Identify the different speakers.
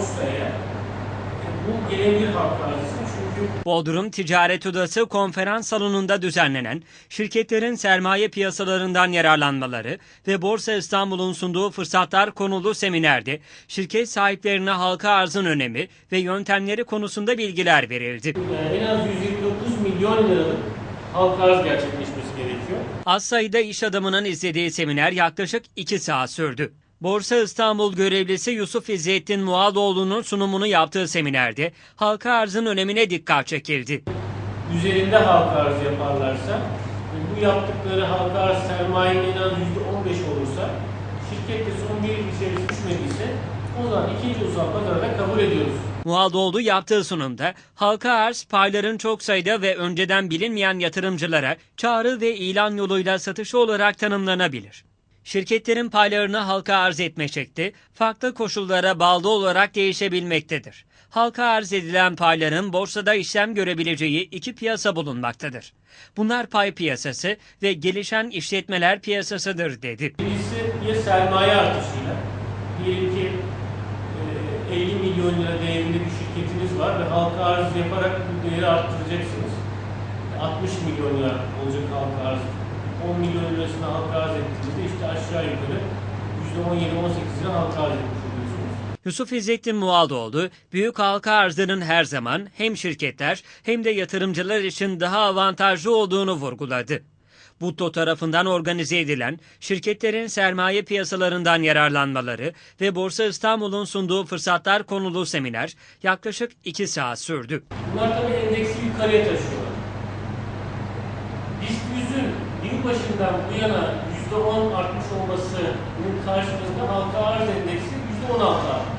Speaker 1: e, bu gelebilir halk arzısı çünkü
Speaker 2: Bodrum Ticaret Odası konferans salonunda düzenlenen şirketlerin sermaye piyasalarından yararlanmaları ve Borsa İstanbul'un sunduğu fırsatlar konulu seminerde şirket sahiplerine halka arzın önemi ve yöntemleri konusunda bilgiler verildi.
Speaker 1: e, en az 129 milyon liralık halk arz gerçekleşmesi gerekiyor.
Speaker 2: Az sayıda iş adamının izlediği seminer yaklaşık 2 saat sürdü. Borsa İstanbul görevlisi Yusuf İzzettin Muadoğlu'nun sunumunu yaptığı seminerde halka arzın önemine dikkat çekildi.
Speaker 1: üzerinde halka arz yaparlarsa bu yaptıkları halka arz sermayenin en az %15 olursa şirket de son bir yıl içerisinde düşmediyse o zaman ikinci uzatma kararı kabul ediyoruz.
Speaker 2: Muadoğlu yaptığı sunumda halka arz payların çok sayıda ve önceden bilinmeyen yatırımcılara çağrı ve ilan yoluyla satışı olarak tanımlanabilir. Şirketlerin paylarını halka arz etme şekli farklı koşullara bağlı olarak değişebilmektedir. Halka arz edilen payların borsada işlem görebileceği iki piyasa bulunmaktadır. Bunlar pay piyasası ve gelişen işletmeler piyasasıdır dedi.
Speaker 1: Birisi ya sermaye artışıyla diyelim ki e, 50 milyon lira değerinde bir şirketiniz var ve halka arz yaparak bu değeri arttıracaksınız. 60 milyon lira olacak halka arz. 10 milyon lirasını halka arz ettiğinizde işte aşağı yukarı %17-18 lira halka arz etmiş oluyorsunuz.
Speaker 2: Yusuf İzzettin Mualdoğlu, büyük halka arzının her zaman hem şirketler hem de yatırımcılar için daha avantajlı olduğunu vurguladı. Butto tarafından organize edilen şirketlerin sermaye piyasalarından yararlanmaları ve Borsa İstanbul'un sunduğu fırsatlar konulu seminer yaklaşık 2 saat sürdü.
Speaker 1: Bunlar tabii endeksi yukarıya taşıyorlar. Yılbaşından bu yana %10 artmış olmasının karşılığında halka arz endeksi %16 artmış.